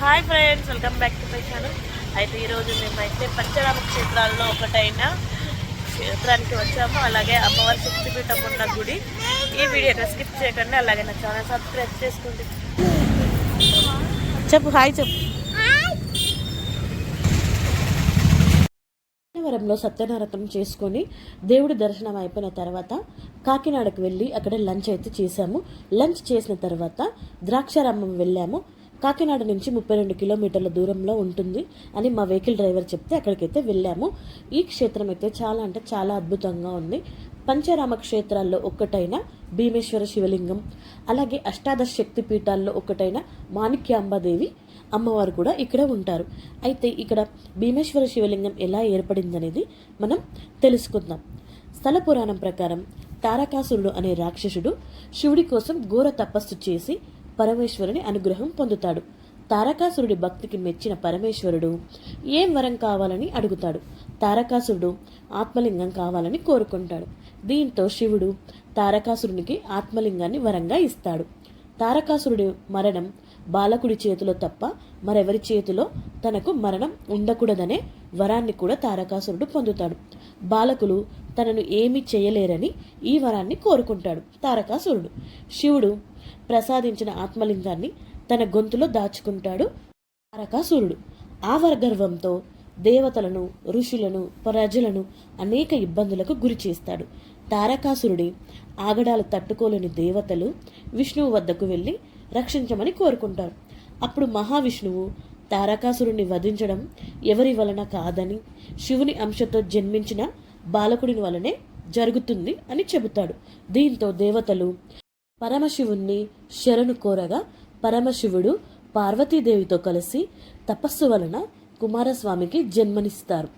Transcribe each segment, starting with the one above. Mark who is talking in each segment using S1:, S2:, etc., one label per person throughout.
S1: Hi friends welcome back to my channel అయితే ఈరోజు మేమైతే పంచరామ క్షేత్రాల్లో ఒకటైన క్షేత్రానికి వచ్చాము. అలాగే అమ్మవారి శక్తిపీఠం ఉన్న గుడి. ఈ వీడియోని స్కిప్ చేయకండి. అలాగే నా ఛానల్ సబ్స్క్రైబ్ చేసుకోండి. చెప్పు హాయ్ చెప్పు. వరంలో సత్యనారతం చేసుకొని దేవుడి దర్శనం అయిపోయిన తర్వాత కాకినాడకు వెళ్ళి అక్కడ లంచ్ అయితే చేశాము. లంచ్ చేసిన తర్వాత ద్రాక్షారామం వెళ్ళాము. కాకినాడ నుంచి ముప్పై రెండు కిలోమీటర్ల దూరంలో ఉంటుంది అని మా వెహికల్ డ్రైవర్ చెప్తే అక్కడికైతే వెళ్ళాము. ఈ క్షేత్రం అయితే చాలా అంటే చాలా అద్భుతంగా ఉంది. పంచరామ క్షేత్రాల్లో ఒక్కటైన భీమేశ్వర శివలింగం అలాగే అష్టాదశ శక్తి పీఠాల్లో ఒకటైన మాణిక్యాంబాదేవి అమ్మవారు కూడా ఇక్కడ ఉంటారు. అయితే ఇక్కడ భీమేశ్వర శివలింగం ఎలా ఏర్పడిందనేది మనం తెలుసుకుందాం. స్థల పురాణం ప్రకారం తారకాసురుడు అనే రాక్షసుడు శివుడి కోసం ఘోర తపస్సు చేసి పరమేశ్వరుని అనుగ్రహం పొందుతాడు. తారకాసురుడి భక్తికి మెచ్చిన పరమేశ్వరుడు ఏం వరం కావాలని అడుగుతాడు. తారకాసురుడు ఆత్మలింగం కావాలని కోరుకుంటాడు. దీంతో శివుడు తారకాసురునికి ఆత్మలింగాన్ని వరంగా ఇస్తాడు. తారకాసురుడి మరణం బాలకుడి చేతిలో తప్ప మరెవరి చేతిలో తనకు మరణం ఉండకూడదనే వరాన్ని కూడా తారకాసురుడు పొందుతాడు. బాలకులు తనను ఏమీ చేయలేరని ఈ వరాన్ని కోరుకుంటాడు తారకాసురుడు. శివుడు ప్రసాదించిన ఆత్మలింగాన్ని తన గొంతులో దాచుకుంటాడు తారకాసురుడు. ఆవరగర్వంతో దేవతలను ఋషులను ప్రజలను అనేక ఇబ్బందులకు గురి చేస్తాడు. తారకాసురుడి ఆగడాలు తట్టుకోలేని దేవతలు విష్ణువు వద్దకు వెళ్ళి రక్షించమని కోరుకుంటారు. అప్పుడు మహావిష్ణువు తారకాసురుణ్ణి వధించడం ఎవరి వలన కాదని శివుని అంశతో జన్మించిన బాలకుడిని వలనే జరుగుతుంది అని చెబుతాడు. దీంతో దేవతలు పరమశివుణ్ణి శరణు కోరగా పరమశివుడు పార్వతీదేవితో కలిసి తపస్సు వలన కుమారస్వామికి జన్మనిస్తారు.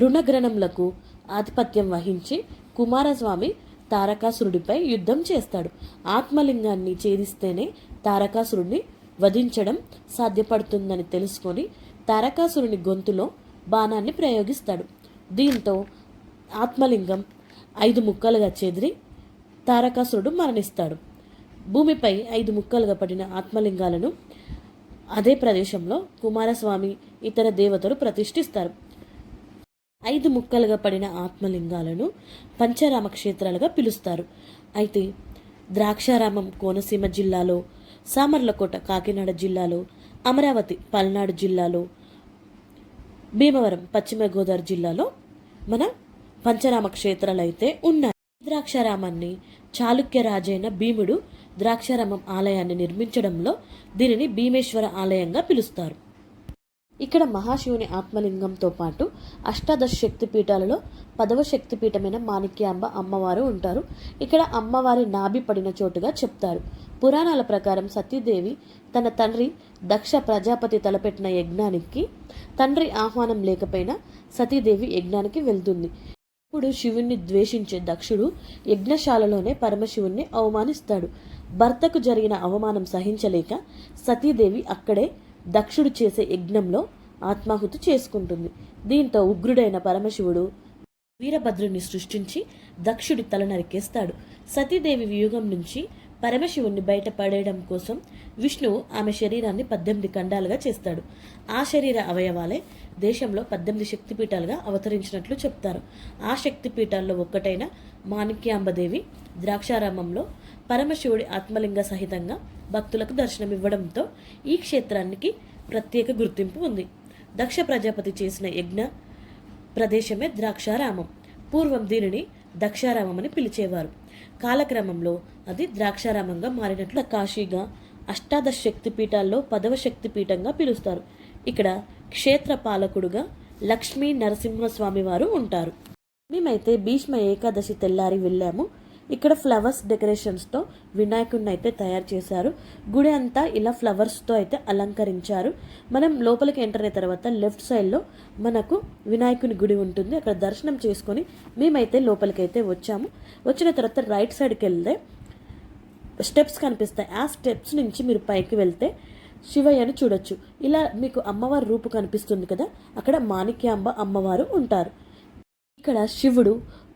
S1: రుణగ్రహణములకు ఆధిపత్యం వహించి కుమారస్వామి తారకాసురుడిపై యుద్ధం చేస్తాడు. ఆత్మలింగాన్ని ఛేదిస్తేనే తారకాసురుడిని వధించడం సాధ్యపడుతుందని తెలుసుకొని తారకాసురుని గొంతులో బాణాన్ని ప్రయోగిస్తాడు. దీంతో ఆత్మలింగం ఐదు ముక్కలుగా చెదిరి తారకాసురుడు మరణిస్తాడు. భూమిపై ఐదు ముక్కలుగా పడిన ఆత్మలింగాలను అదే ప్రదేశంలో కుమారస్వామి ఇతర దేవతలు ప్రతిష్ఠిస్తారు. ఐదు ముక్కలుగా పడిన ఆత్మలింగాలను పంచరామ క్షేత్రాలుగా పిలుస్తారు. అయితే ద్రాక్షారామం కోనసీమ జిల్లాలో సామర్లకోట కాకినాడ జిల్లాలో అమరావతి పల్నాడు జిల్లాలో భీమవరం పశ్చిమ గోదావరి జిల్లాలో మన పంచరామ క్షేత్రాలు అయితే ఉన్నాయి. ద్రాక్షారామాన్ని చాళుక్య రాజైన భీముడు ద్రాక్షారామం ఆలయాన్ని నిర్మించడంలో దీనిని భీమేశ్వర ఆలయంగా పిలుస్తారు. ఇక్కడ మహాశివుని ఆత్మలింగంతో పాటు అష్టాదశ శక్తి పీఠాలలో పదవ శక్తిపీఠమైన మాణిక్యాంబ అమ్మవారు ఉంటారు. ఇక్కడ అమ్మవారి నాభి పడిన చోటుగా చెప్తారు. పురాణాల ప్రకారం సతీదేవి తన తండ్రి దక్ష ప్రజాపతి తలపెట్టిన యజ్ఞానికి తండ్రి ఆహ్వానం లేకపోయినా సతీదేవి యజ్ఞానికి వెళ్తుంది. ఇప్పుడు శివుణ్ణి ద్వేషించే దక్షుడు యజ్ఞశాలలోనే పరమశివుణ్ణి అవమానిస్తాడు. భర్తకు జరిగిన అవమానం సహించలేక సతీదేవి అక్కడే దక్షుడు చేసే యజ్ఞంలో ఆత్మాహుతి చేసుకుంటుంది. దీంతో ఉగ్రుడైన పరమశివుడు వీరభద్రుని సృష్టించి దక్షుడి తల నరికేస్తాడు సతీదేవి వ్యూహం నుంచి పరమశివుణ్ణి బయటపడేయడం కోసం విష్ణువు ఆమె శరీరాన్ని పద్దెనిమిది ఖండాలుగా చేస్తాడు. ఆ శరీర అవయవాలే దేశంలో పద్దెనిమిది శక్తిపీఠాలుగా అవతరించినట్లు చెప్తారు. ఆ శక్తిపీఠాల్లో ఒక్కటైన మాణిక్యాంబదేవి ద్రాక్షారామంలో పరమశివుడి ఆత్మలింగ సహితంగా భక్తులకు దర్శనమివ్వడంతో ఈ క్షేత్రానికి ప్రత్యేక గుర్తింపు ఉంది. దక్ష ప్రజాపతి చేసిన యజ్ఞ ప్రదేశమే ద్రాక్షారామం. పూర్వం దీనిని దక్షారామం అని పిలిచేవారు. కాలక్రమంలో అది ద్రాక్షారామంగా మారినట్లు కాశీగా అష్టాదశ శక్తిపీఠాల్లో పదవ శక్తిపీఠంగా పిలుస్తారు. ఇక్కడ క్షేత్ర పాలకుడుగా లక్ష్మీ నరసింహస్వామి వారు ఉంటారు. మేమైతే భీష్మ ఏకాదశి తెల్లారి వెళ్ళాము. ఇక్కడ ఫ్లవర్స్ డెకరేషన్స్తో వినాయకుడిని అయితే తయారు చేశారు. గుడి అంతా ఇలా ఫ్లవర్స్తో అయితే అలంకరించారు. మనం లోపలికి ఎంటర్ అయిన తర్వాత లెఫ్ట్ సైడ్లో మనకు వినాయకుని గుడి ఉంటుంది. అక్కడ దర్శనం చేసుకొని మేమైతే లోపలికి అయితే వచ్చాము. వచ్చిన తర్వాత రైట్ సైడ్కి వెళ్తే స్టెప్స్ కనిపిస్తాయి. ఆ స్టెప్స్ నుంచి మీరు పైకి వెళ్తే శివయ్యను చూడొచ్చు. ఇలా మీకు అమ్మవారి రూపు కనిపిస్తుంది కదా అక్కడ మాణిక్యాంబ అమ్మవారు ఉంటారు. ఇక్కడ శివుడు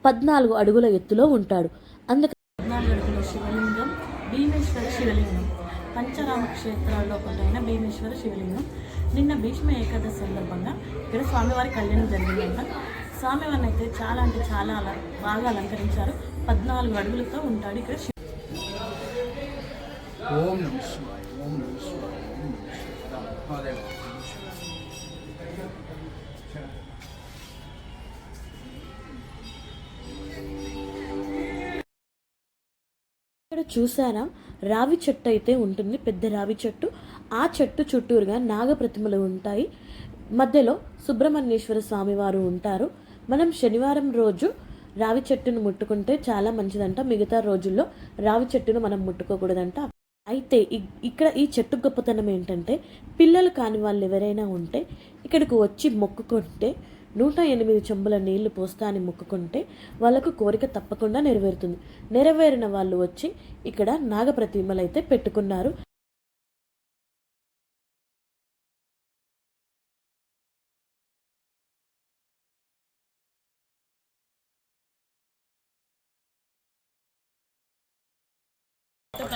S1: పద్నాలుగు అడుగుల ఎత్తులో ఉంటాడు. అందుకే పద్నాలుగు అడుగుల శివలింగం భీమేశ్వర శివలింగం. పంచరామ క్షేత్రాల్లో ఒకటైన భీమేశ్వర శివలింగం. నిన్న భీష్మ ఏకాదశి సందర్భంగా ఇక్కడ స్వామివారి కళ్యాణం జరిగిందంట. స్వామివారిని అయితే చాలా అంటే చాలా అల బాగా అలంకరించారు. పద్నాలుగు అడుగులతో ఉంటాడు ఇక్కడ శివ-
S2: ఓం
S1: ఇక్కడ చూసారా? రావి చెట్టు అయితే ఉంటుంది పెద్ద రావి చెట్టు. ఆ చెట్టు చుట్టూరుగా నాగప్రతిమలు ఉంటాయి. మధ్యలో సుబ్రహ్మణ్యేశ్వర స్వామి వారు ఉంటారు. మనం శనివారం రోజు రావి చెట్టును ముట్టుకుంటే చాలా మంచిదంట. మిగతా రోజుల్లో రావి చెట్టును మనం ముట్టుకోకూడదంట. అయితే ఇక్కడ ఈ చెట్టు గొప్పతనం ఏంటంటే పిల్లలు కాని వాళ్ళు ఎవరైనా ఉంటే ఇక్కడికి వచ్చి మొక్కుకుంటే నూట ఎనిమిది చెంబుల నీళ్ళు పోస్తా అని మొక్కుకుంటే వాళ్ళకు కోరిక తప్పకుండా నెరవేరుతుంది. నెరవేరిన వాళ్ళు వచ్చి ఇక్కడ నాగప్రతిమలైతే పెట్టుకున్నారు.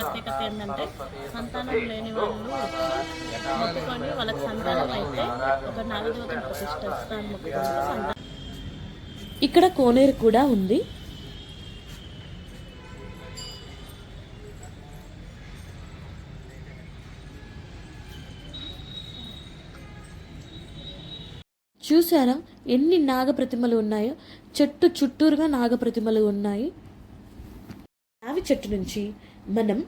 S1: ప్రత్యేకత ఏంటంటే సంతానం లేని వాళ్ళు వచ్చి మొక్కుకొని వాళ్ళకి సంతానం అయితే ఒక నాగదేవతను ప్రతిష్ఠిస్తాను మొక్కుకుంటే ఇక్కడ కోనేరు కూడా ఉంది. చూసారా ఎన్ని నాగప్రతిమలు ఉన్నాయో? చెట్టు చుట్టూరుగా నాగప్రతిమలు ఉన్నాయి. రావి చెట్టు నుంచి మనం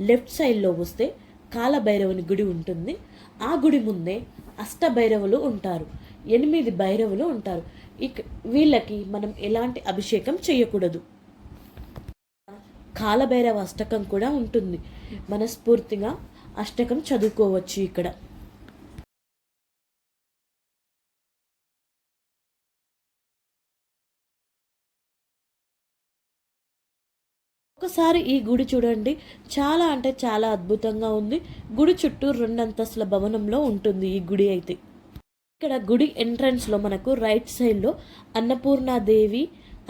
S1: లెఫ్ట్ సైడ్లో వస్తే కాలభైరవుని గుడి ఉంటుంది. ఆ గుడి ముందే అష్టభైరవులు ఉంటారు. ఎనిమిది భైరవులు ఉంటారు. ఇక వీళ్ళకి మనం ఎలాంటి అభిషేకం చేయకూడదు. కాలభైరవ అష్టకం కూడా ఉంటుంది. మనస్ఫూర్తిగా అష్టకం చదువుకోవచ్చు ఇక్కడ. ఒకసారి ఈ గుడి చూడండి. చాలా అంటే చాలా అద్భుతంగా ఉంది. గుడి చుట్టూ రెండంతస్తుల భవనంలో ఉంటుంది ఈ గుడి అయితే. ఇక్కడ గుడి ఎంట్రన్స్లో మనకు రైట్ సైడ్లో అన్నపూర్ణాదేవి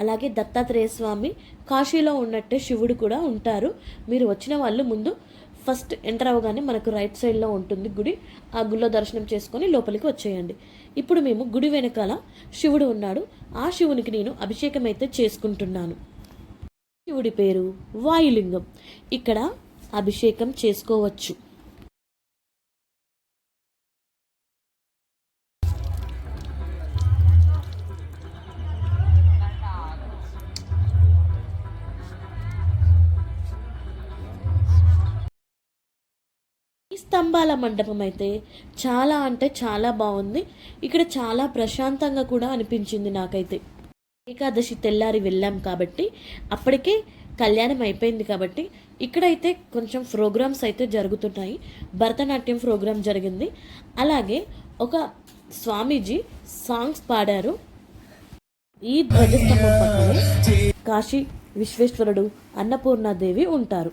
S1: అలాగే దత్తాత్రేయ స్వామి కాశీలో ఉన్నట్టే శివుడు కూడా ఉంటారు. మీరు వచ్చిన వాళ్ళు ముందు ఫస్ట్ ఎంటర్ అవ్వగానే మనకు రైట్ సైడ్లో ఉంటుంది గుడి. ఆ గుడిలో దర్శనం చేసుకొని లోపలికి వచ్చేయండి. ఇప్పుడు మేము గుడి వెనకాల శివుడు ఉన్నాడు. ఆ శివునికి నేను అభిషేకం అయితే చేసుకుంటున్నాను. శివుడి పేరు వాయులింగం. ఇక్కడ అభిషేకం చేసుకోవచ్చు. ఈ స్తంభాల మండపం అయితే చాలా అంటే చాలా బాగుంది. ఇక్కడ చాలా ప్రశాంతంగా కూడా అనిపించింది నాకైతే. ఏకాదశి తెల్లారి వెళ్ళాం కాబట్టి అప్పటికే కళ్యాణం అయిపోయింది కాబట్టి ఇక్కడైతే కొంచెం ప్రోగ్రామ్స్ అయితే జరుగుతున్నాయి. భరతనాట్యం ప్రోగ్రాం జరిగింది. అలాగే ఒక స్వామీజీ సాంగ్స్ పాడారు. ఈ ధ్వజస్తంభం పక్కనే కాశీ విశ్వేశ్వరుడు అన్నపూర్ణాదేవి ఉంటారు.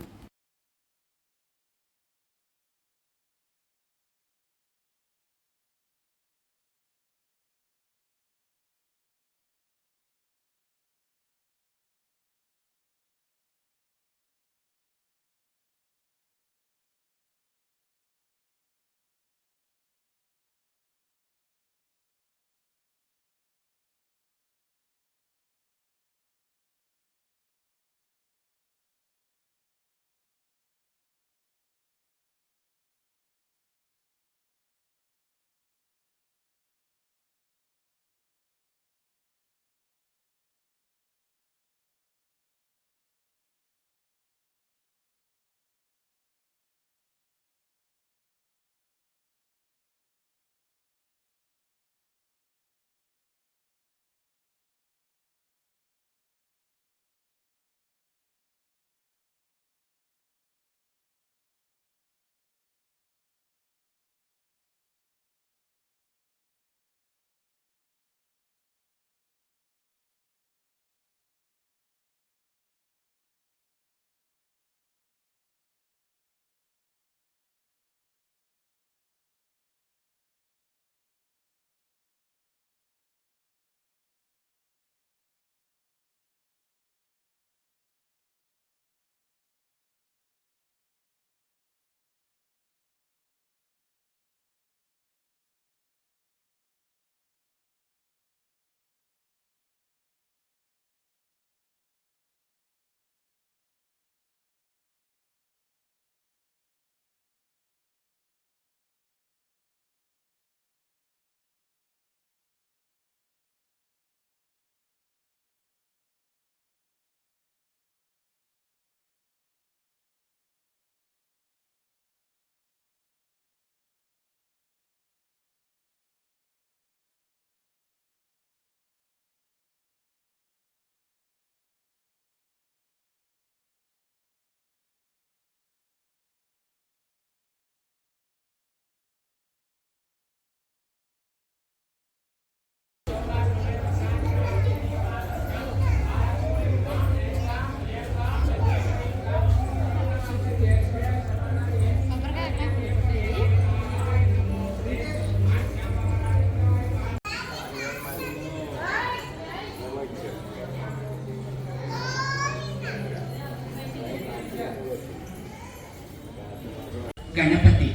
S3: గణపతి.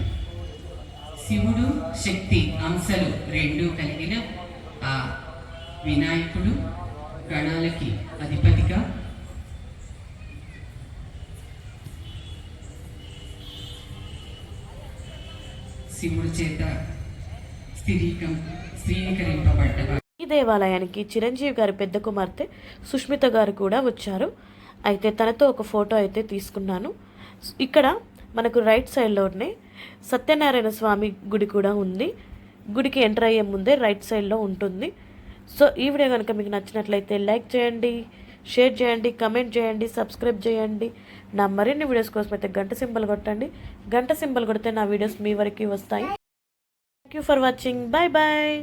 S3: శివుడు శక్తి అంశలు రెండు కలిగిన ఆ వినాయకుడు గణాలకి అధిపతిగా శివుడి చేత స్థిరీకం స్థిరీకరింపబడ్డ
S1: ఈ దేవాలయానికి చిరంజీవి గారి పెద్ద కుమార్తె సుష్మిత గారు కూడా వచ్చారు. అయితే తనతో ఒక ఫోటో అయితే తీసుకున్నాను. ఇక్కడ మనకు రైట్ సైడ్లోనే సత్యనారాయణ స్వామి గుడి కూడా ఉంది. గుడికి ఎంటర్ అయ్యే ముందే రైట్ సైడ్లో ఉంటుంది. సో ఈ వీడియో కనుక మీకు నచ్చినట్లయితే లైక్ చేయండి షేర్ చేయండి కమెంట్ చేయండి సబ్స్క్రైబ్ చేయండి. నా మరిన్ని వీడియోస్ కోసం అయితే గంట సింబల్ కొట్టండి. గంట సింబల్ కొడితే నా వీడియోస్ మీ వరకు వస్తాయి. Thank you for watching bye bye